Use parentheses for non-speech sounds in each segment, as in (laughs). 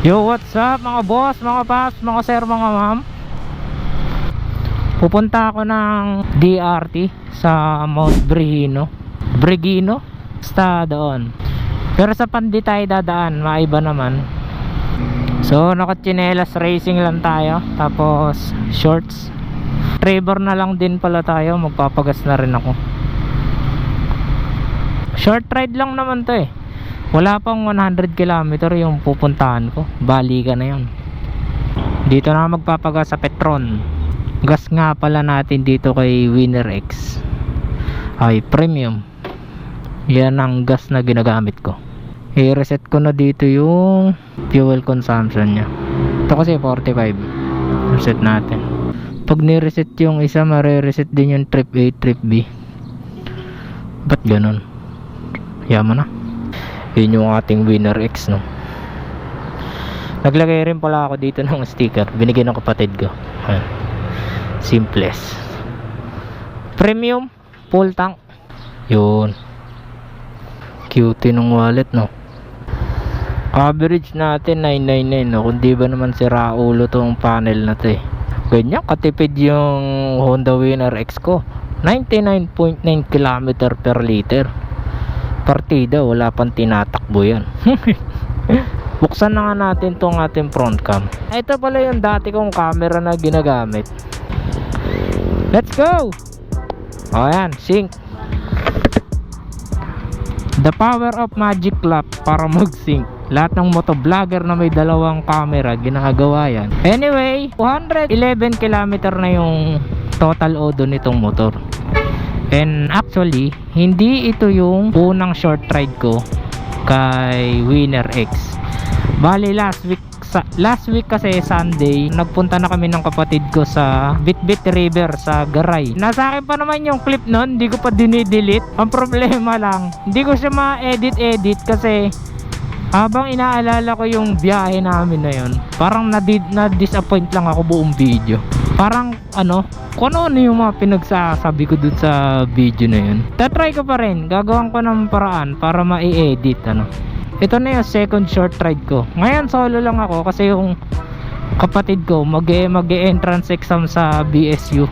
Yo, what's up mga boss, mga paps, mga sir, mga ma'am? Pupunta ako ng DRT sa Mount Brigino. Brigino? Basta doon. Pero sa Pandi tayo dadaan, maiba naman. So, nakachinelas racing lang tayo. Tapos, shorts. Trevor na lang din pala tayo. Magpapagas na rin ako. Short ride lang naman to eh. Wala pang 100 km yung pupuntahan ko. Bali ka na yun. Dito na magpapagas sa Petron. Gas nga pala natin dito kay Winner X. Ay, premium. Yan ang gas na ginagamit ko. I-reset ko na dito yung fuel consumption niya. Ito kasi 45. Reset natin. Pag ni-reset yung isa, mare-reset din yung trip A, trip B. Ba't ganun? Yaman na. Yun yung ating Winner X, no? Naglagay rin pala ako dito ng sticker. Binigyan ng kapatid ko. Ayan. Simplest. Premium. Full tank. Yun. Cute ng wallet, no? Average natin 999, no? Kung di ba naman si Raulo tong panel na to, eh. Ganyan, katipid yung Honda Winner X ko. 99.9 km per liter partida wala pang tinatakbo yan. (laughs) Buksan na nga natin tong ating front cam. Ito pala yung dati kong camera na ginagamit. Let's go! O yan sync. The power of magic clap para mag sync lahat ng motovlogger na may dalawang camera ginagawa yan. Anyway 211 km na yung total odo nitong motor And actually, hindi ito yung unang short ride ko kay Winner X. Bali last week sa, last week kasi Sunday, nagpunta na kami ng kapatid ko sa Bitbit River sa Garay. Nasa akin pa naman yung clip nun, hindi ko pa dinidelete. Ang (laughs) problema lang, hindi ko siya ma-edit-edit kasi habang inaalala ko yung biyahe namin na yun, parang nadi- na-disappoint lang ako buong video. Parang ano, kung ano yung mga pinagsasabi ko dun sa video na yun. Tatry ko pa rin, gagawin ko ng paraan para ma-edit ano. Ito na yung second short ride ko. Ngayon solo lang ako kasi yung kapatid ko mag mag exam sa BSU.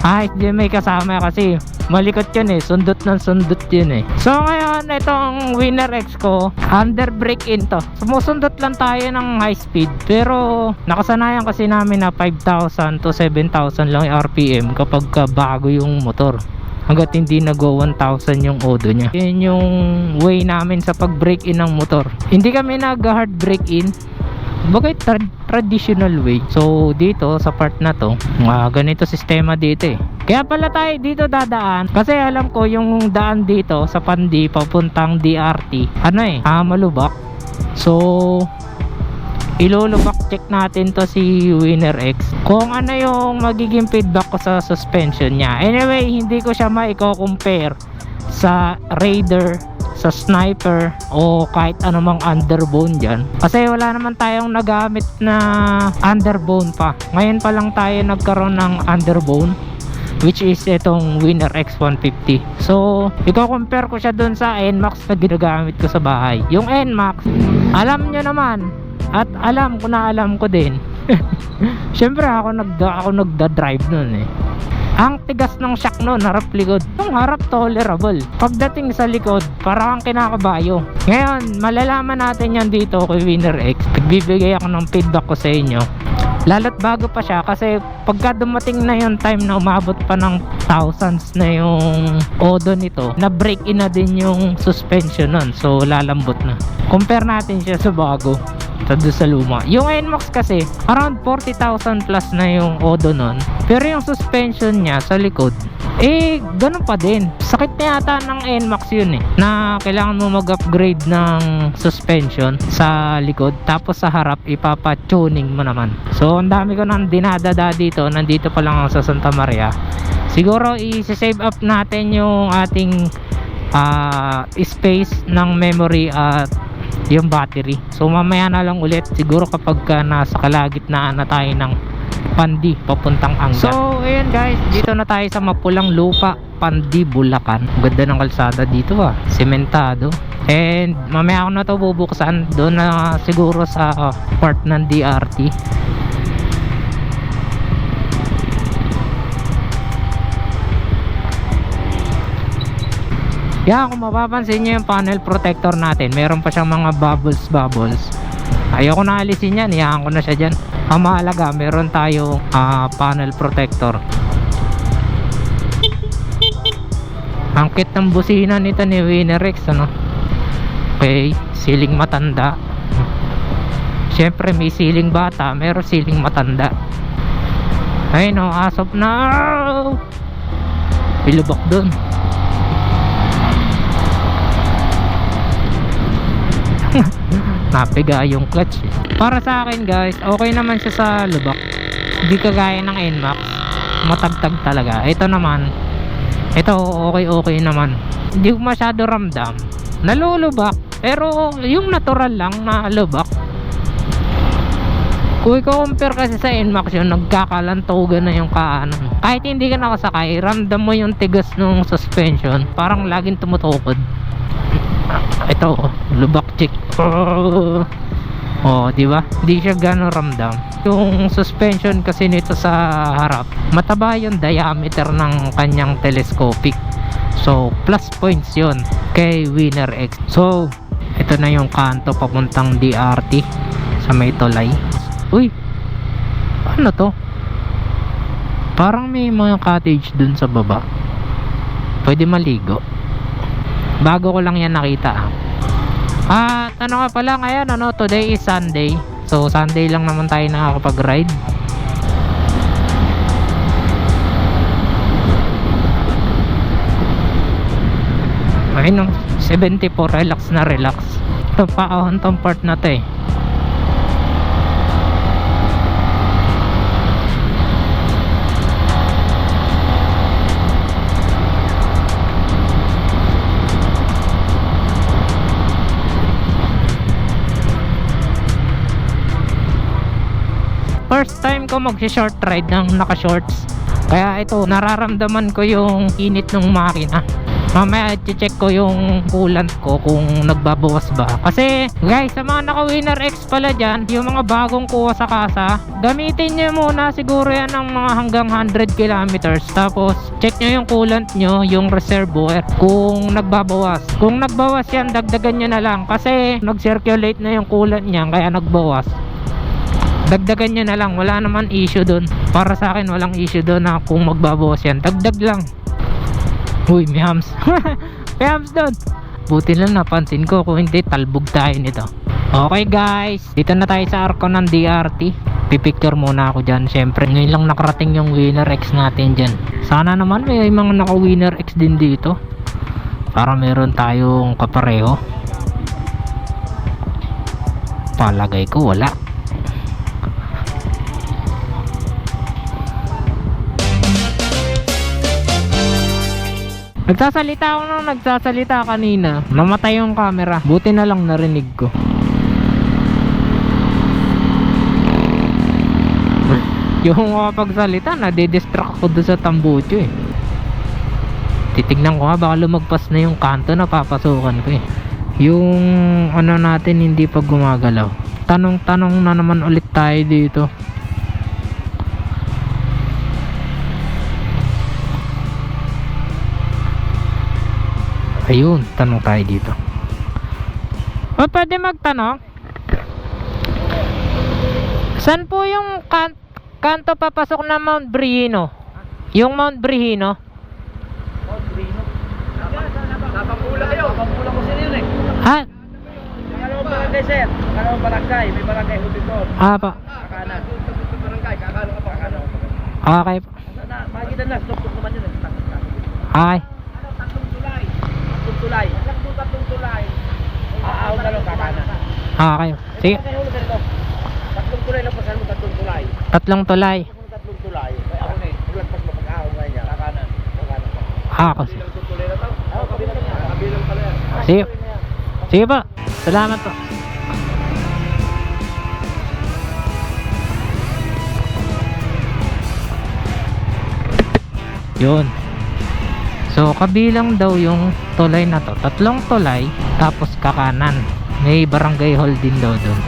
Ah, hindi may kasama kasi malikot yun eh. Sundot ng sundot yun eh. So ngayon, itong Winner X ko, under brake in to. Sumusundot lang tayo ng high speed. Pero nakasanayan kasi namin na 5,000 to 7,000 lang yung RPM kapag ka bago yung motor. Hanggat hindi nag-go 1,000 yung odo niya. Yun yung way namin sa pag-break in ng motor. Hindi kami nag-hard break in. Bagay tra- traditional way. So dito sa part na to, mga ganito sistema dito eh. Kaya pala tayo dito dadaan kasi alam ko yung daan dito sa Pandi papuntang DRT. Ano eh, ah, malubak. So ilulubak check natin to si Winner X kung ano yung magiging feedback ko sa suspension niya anyway hindi ko siya maiko-compare sa Raider sa sniper o kahit anumang underbone dyan. Kasi wala naman tayong nagamit na underbone pa. Ngayon pa lang tayo nagkaroon ng underbone which is itong Winner X150 so i-compare ko siya dun sa NMAX na ginagamit ko sa bahay. Yung NMAX alam nyo naman at alam ko na alam ko din. (laughs) Syempre ako nagda ako nagda-drive nun eh ang tigas ng shock nun, harap likod. Yung harap tolerable. Pagdating sa likod, parang kinakabayo. Ngayon, malalaman natin yan dito kay Winner X. Nagbibigay ako ng feedback ko sa inyo. Lalo't bago pa siya kasi pagka dumating na yung time na umabot pa ng thousands na yung odo nito, na break in na din yung suspension nun. So lalambot na. Compare natin siya sa bago sa doon sa luma. Yung NMAX kasi, around 40,000 plus na yung odo nun. Pero yung suspension niya sa likod, eh, ganun pa din. Sakit na yata ng NMAX yun eh. Na kailangan mo mag-upgrade ng suspension sa likod. Tapos sa harap, ipapa-tuning mo naman. So, ang dami ko nang dinadada dito. Nandito pa lang ako sa Santa Maria. Siguro, i-save up natin yung ating ah, space ng memory at yung battery. So mamaya na lang ulit siguro kapag ka nasa kalagitnaan na tayo ng Pandi papuntang Anga. So ayun guys, dito na tayo sa Mapulang Lupa, Pandi, Bulacan. Ganda ng kalsada dito ah, sementado. And mamaya ako na to bubuksan doon na siguro sa uh, part ng DRT. Yan, kung mapapansin nyo yung panel protector natin, meron pa siyang mga bubbles bubbles. Ayoko na alisin yan, iyakan ko na siya dyan. Ang mahalaga, meron tayong ah, panel protector. Ang kit ng busina nito ni Winerex, ano? Okay, siling matanda. Siyempre, may siling bata, meron siling matanda. Ay no, asop na. Ilubok dun. (laughs) Napiga yung clutch eh. Para sa akin guys, okay naman siya sa lubak. Hindi kagaya ng NMAX. Matagtag talaga. Ito naman, ito okay okay naman. Hindi masyado ramdam. Nalulubak. Pero yung natural lang na lubak. Kung i-compare kasi sa NMAX yun, nagkakalantogan na yung kaanan. Kahit hindi ka nakasakay, ramdam mo yung tigas ng suspension. Parang laging tumutukod. Ito, oh, lubak chick. Oh, oh di ba? Hindi siya gano'ng ramdam. Yung suspension kasi nito sa harap, mataba yung diameter ng kanyang telescopic. So, plus points yun kay Winner X. So, ito na yung kanto papuntang DRT sa may tulay. Uy, ano to? Parang may mga cottage dun sa baba. Pwede maligo. Bago ko lang yan nakita. At ano nga pala ngayon, ano, today is Sunday. So Sunday lang naman tayo nakakapag-ride. Ayun no, 74 relax na relax. Ito pa oh, tong part na to eh. Mag-short ride ng naka-shorts. Kaya ito, nararamdaman ko yung init ng makina. Mamaya check ko yung coolant ko kung nagbabawas ba. Kasi guys, sa mga naka-Winner X pala dyan, yung mga bagong kuha sa kasa, gamitin nyo muna siguro yan ng mga hanggang 100 kilometers. Tapos check nyo yung coolant nyo, yung reservoir, kung nagbabawas. Kung nagbawas yan, dagdagan nyo na lang. Kasi nag-circulate na yung coolant niya, kaya nagbawas dagdagan nyo na lang wala naman issue doon para sa akin walang issue doon na kung magbabawas yan. Dagdag lang. Uy may hams. (laughs) May hams doon buti lang napansin ko. Kung hindi talbog tayo nito. Okay guys. Dito na tayo sa arko ng DRT pipicture muna ako dyan. Syempre ngayon lang nakarating yung winner X natin dyan. Sana naman may mga naka winner X din dito. Para meron tayong kapareho. Palagay ko wala Nagsasalita ako nung nagsasalita kanina. Namatay yung camera. Buti na lang narinig ko. yung kapagsalita, nade-distract ako doon sa tambucho eh. Titignan ko nga baka lumagpas na yung kanto na papasukan ko eh. Yung ano natin hindi pa gumagalaw. Tanong-tanong na naman ulit tayo dito. Ayun, tanong tayo dito. O, pwede magtanong? Saan po yung kan kanto papasok na Mount Brihino? Yung Mount Brihino? Napapula kayo, papula ko sila yun eh. Ha? Kalawang barangay sir, kalawang barangay, may barangay Hubiton. Ah, pa. Kakanan. Barangay, kakano ka pa, kakano ka pa. Okay. Makikita na, stop-stop naman yun eh. Takot ka. Okay. Ano, tatlong tulay. Tatlong tulay. Tatlong tatlong tulay. Aahon ka lang kakanan. Okay. Sige. Kaya ulo ganito. Tatlong tulay lang pasan mo, tatlong tulay. Tatlong tulay. Tatlong tulay, ay ako na eh. Ulagpas mo pag-ahon nga niya. Kakanan. Kakanan pa. Ah, kasi. Tatlong tulay na to? Oo, kabilang niya. Kabilang pala yan. Sige. Sige pa. Salamat po. Yun. So, kabilang daw yung tulay na to. Tatlong tulay, tapos kakanan. May barangay hall din daw dun.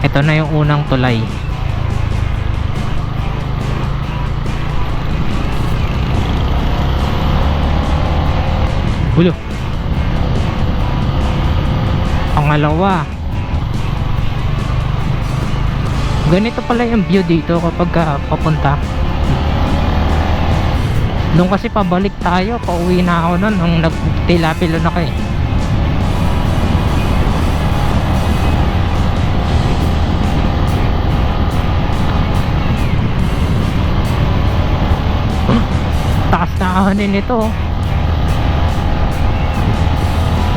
Ito na yung unang tulay. Ulo. Pangalawa. Ganito pala yung view dito kapag ka papunta. Nung kasi pabalik tayo, pauwi na ako nun nung nagtilapilo na kayo. Taas na kahanin nito. oh.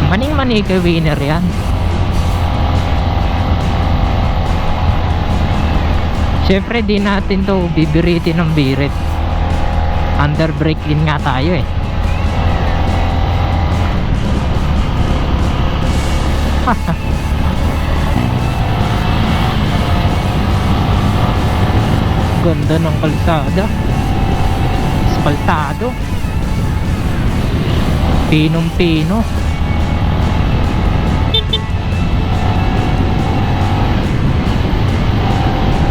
Maning-mani kay winner yan. Siyempre di natin to bibiritin ng birit. Under brake in nga tayo eh. (laughs) Ganda ng kalsada. Espaltado. Pinong-pino.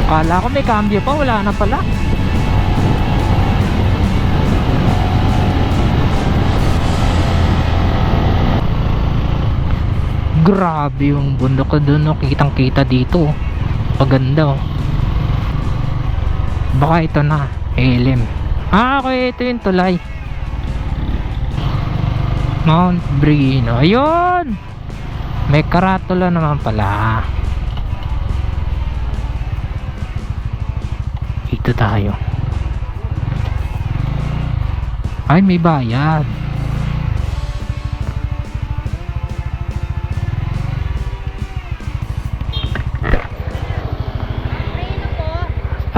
Kala ko may cambio pa, wala na pala. Grabe yung bundok ko dun, no? kitang kita dito. oh. Paganda oh. Baka ito na, LM. Ah, okay, ito yung tulay. Mount Brino. Ayun! May karatula naman pala. Dito tayo. Ay, may bayad.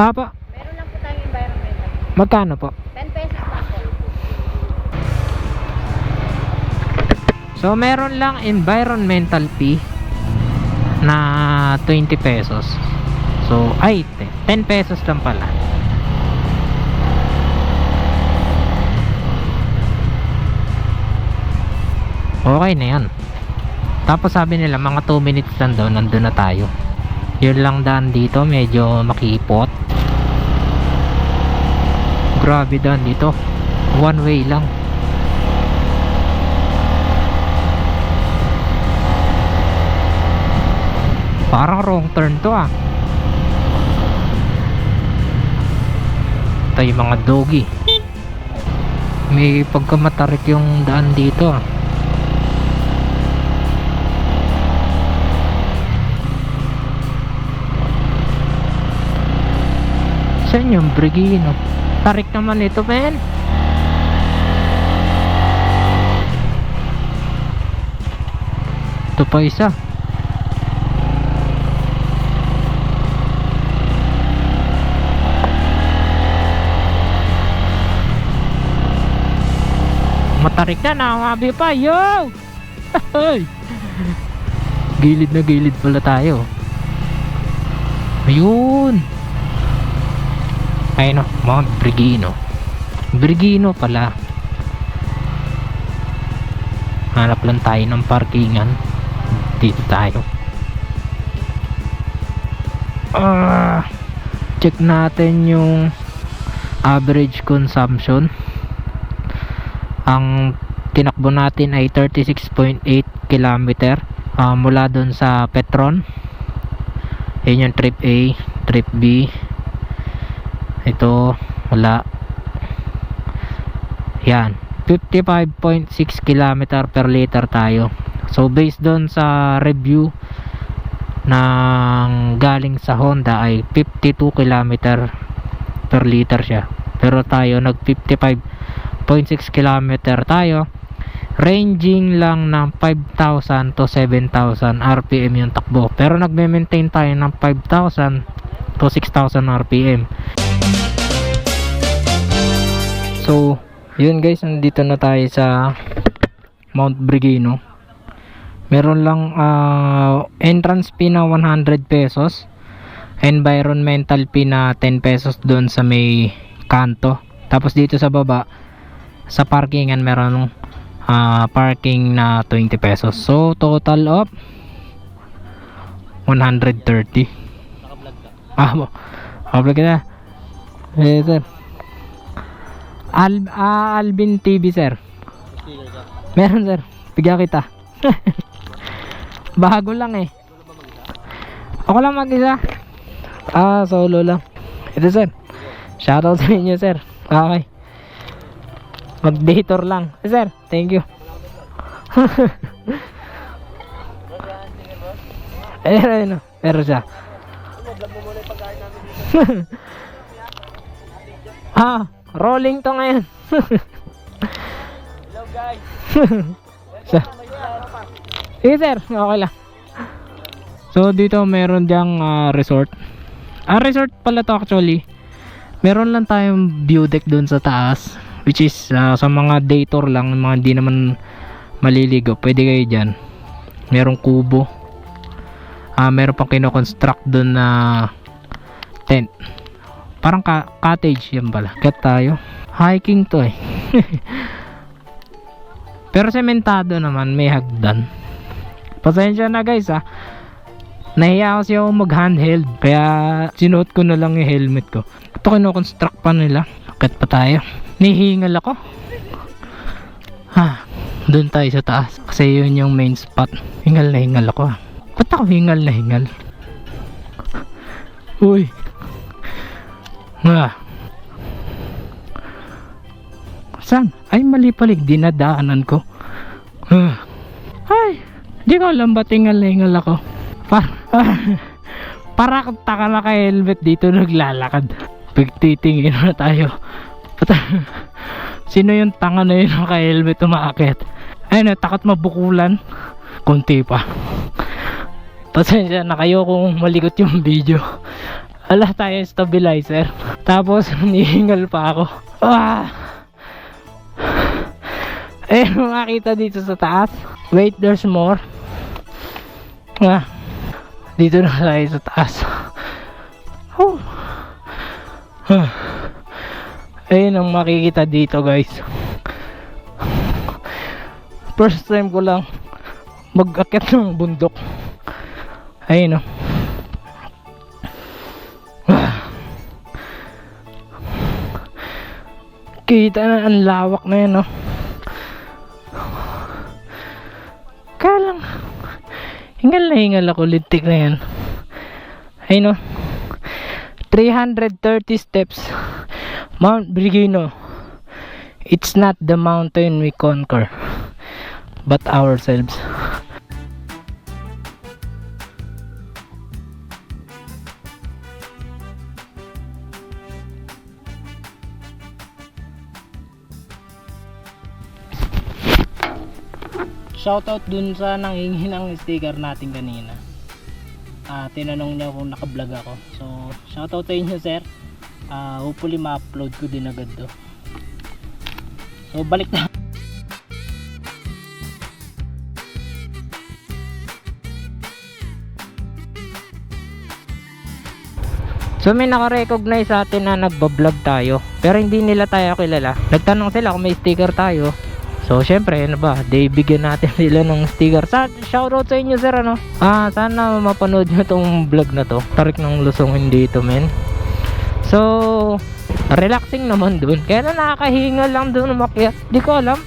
Ah, pa. meron lang po tayong environmental. Magkano po? 10 pesos lang po. So, meron lang environmental fee na 20 pesos. So, ay, te- 10 pesos lang pala. Okay na yan. Tapos sabi nila, mga 2 minutes lang daw, nandun na tayo. Yun lang daan dito, medyo makipot. Grabe daan dito. One way lang. Parang wrong turn to ah. Yung mga doggy. May pagkamatarik yung daan dito ah. Saan yung Brigino? Tarik naman ito, men. Ito pa isa. Matarik na, nakakabi pa, yo! (laughs) Gilid na gilid pala tayo. Ayun! Ayun o, Mount Brigino. Brigino pala. Hanap lang tayo ng parkingan. Dito tayo. Ah, check natin yung average consumption. Ang tinakbo natin ay 36.8 kilometer ah, mula doon sa Petron. Yun yung trip A, trip B. Ito, wala. Yan, 55.6 kilometer per liter tayo. So based doon sa review ng galing sa Honda ay 52 kilometer per liter siya. Pero tayo nag 55.6 kilometer tayo. Ranging lang ng 5,000 to 7,000 RPM yung takbo. Pero nagme-maintain tayo ng 5,000 to 6,000 RPM. So, yun guys, nandito na tayo sa Mount Brigino. Meron lang ah, entrance fee na 100 pesos. Environmental fee na 10 pesos doon sa may kanto. Tapos dito sa baba, sa parkingan meron ah, parking na 20 pesos. So total of 130. Ah, mo. (laughs) Nakablog ka na. Eh, sir. Al ah, Alvin TV, sir. Meron, sir. Bigyan kita. (laughs) Bago lang eh. Ako lang mag-isa. Ah, solo lang. Ito, sir. Shoutout sa inyo, sir. Okay. Mag-dator lang. Eh, sir, thank you. (laughs) Ayun, ayun. Meron siya. (laughs) ah, rolling to ngayon. Hello guys. (laughs) Siya. Sige sir, okay lang. So dito meron diyang ah, resort. Ah, resort pala to actually. Meron lang tayong view deck doon sa taas. Which is ah, sa mga day tour lang, mga hindi naman maliligo. Pwede kayo dyan. Merong kubo. Ah, meron pang kino-construct doon na tent. Parang ka- cottage yan pala. Kat tayo. Hiking to eh. (laughs) Pero sementado naman, may hagdan. Pasensya na guys ah. Nahiya kasi ako mag handheld. Kaya sinuot ko na lang yung helmet ko. Ito kino-construct pa nila. Akit pa tayo. Nihingal ako. (laughs) Ha, doon tayo sa taas. Kasi yun yung main spot. Hingal na hingal ako ah. Ba't ako hingal na hingal? (laughs) Uy. Ah. Saan? Ay, mali pala. yung Dinadaanan ko. Ah. Ay, di ko alam na hingal ako. Par para kang taka naka-helmet dito naglalakad. Pagtitingin na tayo. Sino yung tanga na yun naka-helmet umaakit? Ayun, takot mabukulan. Kunti pa. Pasensya na kayo kung maligot yung video. Ala tayo stabilizer. Tapos, (laughs) nihingal pa ako. Ah! Eh, makita dito sa taas. Wait, there's more. Ah, dito na tayo sa taas. Oh. Ah. Ayun ang makikita dito guys. First time ko lang mag-akit ng bundok. Ayun oh. Kita na ang lawak na yan oh. Kalang hingal na hingal ako lintik na yan. Ayun oh. 330 steps. Mount Brigino. It's not the mountain we conquer, but ourselves. Shoutout dun sa nanghingi ng sticker natin kanina. Ah, tinanong niya kung naka-vlog ako. So, shoutout sa inyo, sir. Ah, hopefully ma-upload ko din agad to. So, balik na. So may naka-recognize sa atin na nagbablog tayo Pero hindi nila tayo kilala Nagtanong sila kung may sticker tayo So syempre ano ba Di bigyan natin (laughs) sila ng sticker. Sa, Shoutout sa inyo sir ano? Ah, Sana mapanood nyo tong vlog na to. Tarik ng lusongin dito men. So Relaxing naman dun. Kaya na nakakahingal lang dun umakyat. Di ko alam.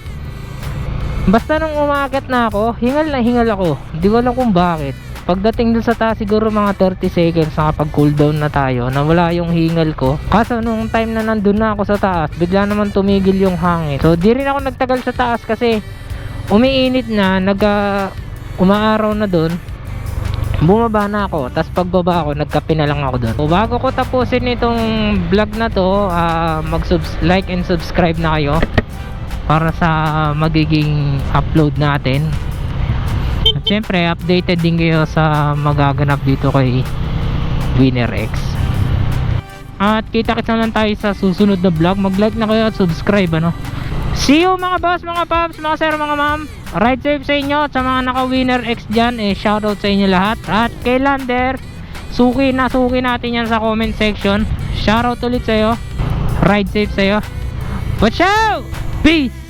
Basta nung umakyat na ako Hingal na hingal ako. Di ko alam kung bakit Pagdating dun sa taas siguro mga 30 seconds nakapag cool down na tayo nawala yung hingal ko. Kaso nung time na nandun na ako sa taas bigla naman tumigil yung hangin. So di rin ako nagtagal sa taas kasi umiinit na nag ah, umaaraw na dun. Bumaba na ako tapos pagbaba ako nagkape na lang ako doon so, bago ko tapusin itong vlog na to ah, mag like and subscribe na kayo para sa magiging upload natin at syempre, updated din kayo sa magaganap dito kay Winner X. At kita-kits na lang tayo sa susunod na vlog. Mag-like na kayo at subscribe ano. See you mga boss, mga paps, mga sir, mga ma'am. Ride safe sa inyo. At sa mga naka-Winner X dyan, eh, shoutout sa inyo lahat. At kay Lander, suki na suki natin yan sa comment section. Shoutout ulit sa'yo. Ride safe sa'yo. Watch out! Peace!